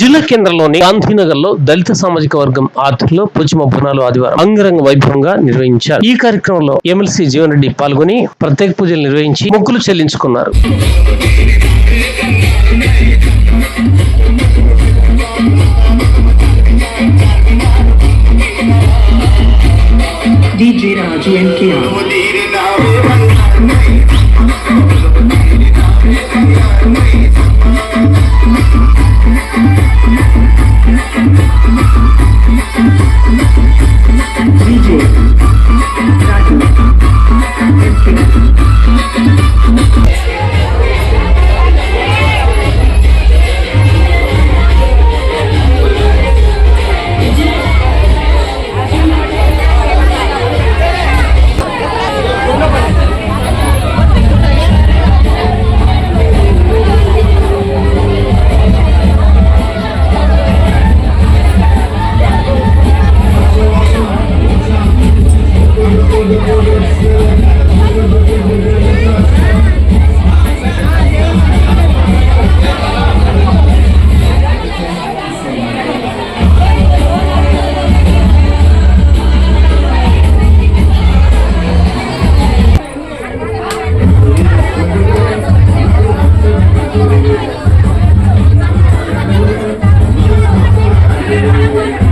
జిల్లా కేంద్రంలోని గాంధీనగర్లో దళిత సామాజిక వర్గం ఆధ్వర్యంలో పూచిమ బోనాలు ఆదివారం అంగరంగ వైభవంగా నిర్వహించారు. ఈ కార్యక్రమంలో ఎమ్మెల్సీ జీవన్ రెడ్డి పాల్గొని ప్రత్యేక పూజలు నిర్వహించి ముగ్గులు చెల్లించుకున్నారు. DJ Raju and DJ. Thank you.